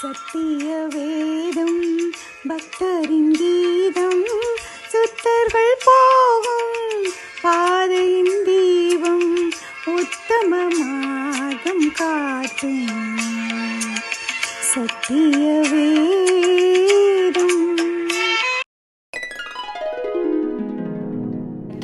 சத்திய வேதம் பக்தரின் கீதம் சுத்தர்கள் போகும் பாதையின் தீபம் உத்தம மார்க்கம் காட்டும். சத்திய வேதம்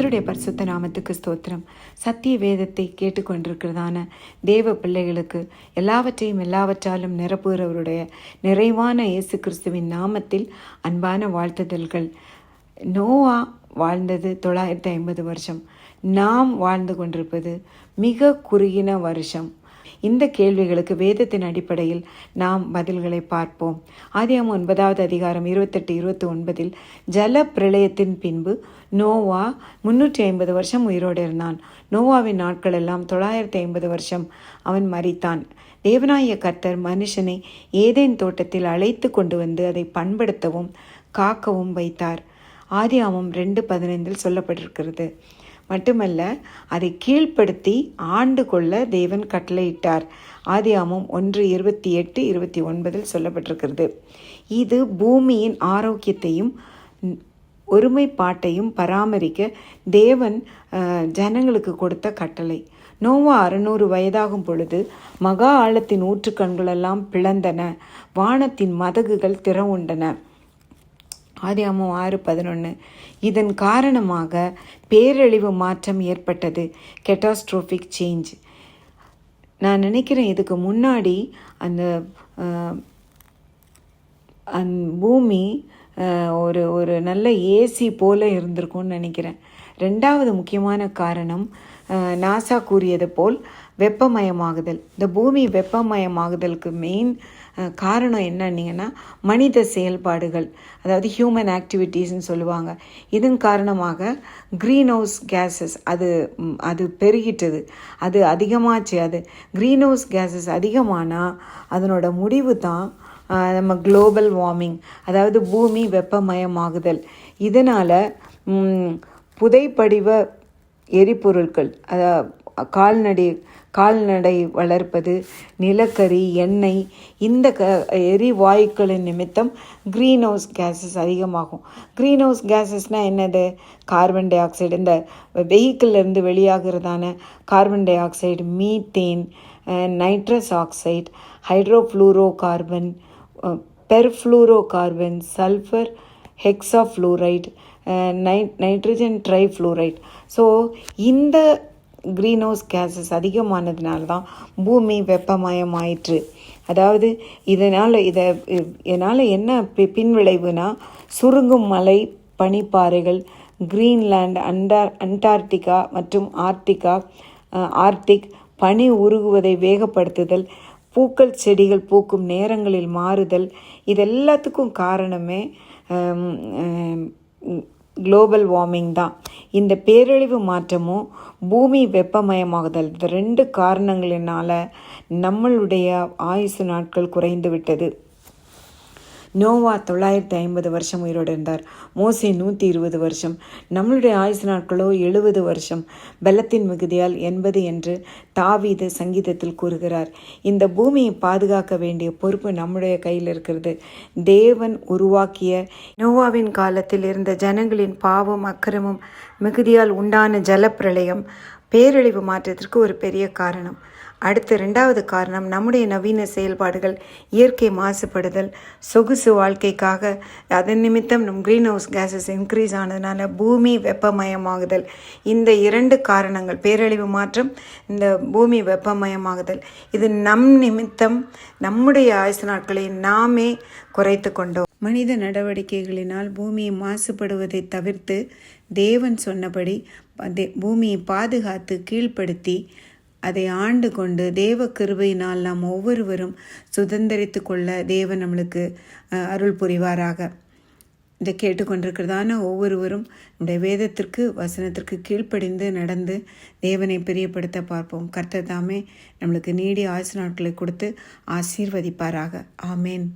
கர்த்தருடைய பரிசுத்த நாமத்துக்கு ஸ்தோத்திரம். சத்திய வேதத்தை கேட்டுக்கொண்டிருக்கிறதான தேவ பிள்ளைகளுக்கு எல்லாவற்றையும் எல்லாவற்றாலும் நிரப்புகிறவருடைய நிறைவான இயேசு கிறிஸ்துவின் நாமத்தில் அன்பான வாழ்த்துதல்கள். நோவா வாழ்ந்தது தொள்ளாயிரத்தி ஐம்பது வருஷம். நாம் வாழ்ந்து கொண்டிருப்பது மிக குறுகின வருஷம். இந்த கேள்விகளுக்கு வேதத்தின் அடிப்படையில் நாம் பதில்களை பார்ப்போம். ஆதியம் ஒன்பதாவது அதிகாரம் இருபத்தெட்டு இருபத்தி ஒன்பதில் ஜல பிரளயத்தின் பின்பு நோவா முன்னூற்றி ஐம்பது வருஷம் உயிரோடு இருந்தான். நோவாவின் நாட்கள் எல்லாம் தொள்ளாயிரத்தி ஐம்பது வருஷம் அவன் மறித்தான் தேவனாய கர்த்தர் மனுஷனை ஏதேன் தோட்டத்தில் அழைத்து கொண்டு வந்து அதை பண்படுத்தவும் காக்கவும் வைத்தார். ஆதியாமம் ரெண்டு பதினைந்தில் சொல்லப்பட்டிருக்கிறது. மட்டுமல்ல அதை கீழ்ப்படுத்தி ஆண்டு கொள்ள தேவன் கட்டளையிட்டார். ஆதியாமம் ஒன்று இருபத்தி எட்டு இருபத்தி ஒன்பதில் சொல்லப்பட்டிருக்கிறது. இது பூமியின் ஆரோக்கியத்தையும் ஒருமைப்பாட்டையும் பராமரிக்க தேவன் ஜனங்களுக்கு கொடுத்த கட்டளை. நோவா அறுநூறு வயதாகும் பொழுது மகா ஆழத்தின் ஊற்றுக்கண்களெல்லாம் பிளந்தன. வானத்தின் மதகுகள் திறவுண்டன. ஆதியாமம் ஆறு பதினொன்று இதன் காரணமாக பேரழிவு மாற்றம் ஏற்பட்டது. கெட்டாஸ்ட்ரோஃபிக் சேஞ்ச் நான் நினைக்கிறேன் இதுக்கு முன்னாடி அந்த அந் பூமி ஒரு ஒரு நல்ல ஏசி போல இருந்திருக்கும்னு நினைக்கிறேன். ரெண்டாவது முக்கியமான காரணம் நாசா கூறியது போல் வெப்பமயமாகுதல். இந்த பூமி வெப்பமயமாகுதலுக்கு மெயின் காரணம் என்னன்னீங்கன்னா மனித செயல்பாடுகள் அதாவது ஹியூமன் ஆக்டிவிட்டீஸ்ன்னு சொல்லுவாங்க. இதன் காரணமாக க்ரீன் ஹவுஸ் கேஸஸ் அது அது பெருகிட்டது. அது அதிகமாச்சு அது க்ரீன் ஹவுஸ் கேஸஸ் அதிகமானால் அதனோட முடிவு தான் நம்ம குளோபல் வார்மிங் அதாவது பூமி வெப்பமயமாகுதல். இதனால் புதைப்படிவ எரிபொருட்கள் அதாவது கால்நடை கால்நடை வளர்ப்பது நிலக்கரி எண்ணெய் இந்த க எரிவாயுக்களின் நிமித்தம் க்ரீன் ஹவுஸ் கேஸஸ் அதிகமாகும். க்ரீன் ஹவுஸ் கேஸஸ்னால் என்னது? கார்பன் டை ஆக்சைடு இந்த வெஹிக்கிள்லேருந்து வெளியாகிறதான carbon dioxide methane nitrous oxide hydrofluorocarbon perfluorocarbon sulphur hexafluoride நை நைட்ரஜன் ட்ரை ஃப்ளூரைட் ஸோ இந்த க்ரீன்ஹவுஸ் கேஸஸ் அதிகமானதுனால தான் பூமி வெப்பமயமாயிற்று. அதாவது இதனால் இதை இதனால் என்ன பி பின்விளைவுனா சுருங்கும் மலை பனிப்பாறைகள் கிரீன்லாந்து அண்டார் அண்டார்டிகா மற்றும் ஆர்டிகா ஆர்டிக் பனி உருகுவதை வேகப்படுத்துதல் பூக்கள் செடிகள் பூக்கும் நேரங்களில் மாறுதல் இது எல்லாத்துக்கும் காரணமே குளோபல் வார்மிங் தான். இந்த பேரழிவு மாற்றமும் பூமி வெப்பமயமாகுதல் இந்த ரெண்டு காரணங்களினால் நம்மளுடைய ஆயுசு நாட்கள் குறைந்து விட்டது. நோவா தொள்ளாயிரத்தி ஐம்பது வருஷம் உயிரோடு இருந்தார். மோசே நூற்றி இருபது வருஷம். நம்மளுடைய ஆயுசு நாட்களோ எழுபது வருஷம். பலத்தின் மிகுதியால் எண்பது என்று தாவீது சங்கீதத்தில் கூறுகிறார். இந்த பூமியை பாதுகாக்க வேண்டிய பொறுப்பு நம்முடைய கையில் இருக்கிறது. தேவன் உருவாக்கிய நோவாவின் காலத்தில் இருந்த ஜனங்களின் பாவம் அக்கிரமம் மிகுதியால் உண்டான ஜலப்பிரளயம் பேரழிவு மாற்றத்திற்கு ஒரு பெரிய காரணம். அடுத்த ரெண்டாவது காரணம் நம்முடைய நவீன செயல்பாடுகள் இயற்கை மாசுபடுதல். சொகுசு வாழ்க்கைக்காக அதன் நிமித்தம் நம் க்ரீன் ஹவுஸ் கேஸஸ் இன்க்ரீஸ் ஆனதுனால பூமி வெப்பமயமாகுதல். இந்த இரண்டு காரணங்கள் பேரழிவு மாற்றம் இந்த பூமி வெப்பமயமாகுதல் இது நம் நிமித்தம் நம்முடைய ஆயுசு நாட்களை நாமே குறைத்து கொண்டோம். மனித நடவடிக்கைகளினால் பூமி மாசுபடுவதை தவிர்த்து தேவன் சொன்னபடி தே- பூமியை பாதுகாத்து கீழ்ப்படுத்தி அதை ஆண்டு கொண்டு தேவ கிருபையினால் நாம் ஒவ்வொருவரும் சுதந்திரித்து கொள்ள தேவன் நம்மளுக்கு அருள் புரிவாராக. இதை கேட்டுக்கொண்டிருக்கிறதான ஒவ்வொருவரும் நம்முடைய வேதத்திற்கு வசனத்திற்கு கீழ்ப்படிந்து நடந்து தேவனை பிரியப்படுத்த பார்ப்போம். கர்த்தர் தாமே நம்மளுக்கு நீடி ஆசு நாட்களை கொடுத்து ஆசீர்வதிப்பாராக. ஆமேன்.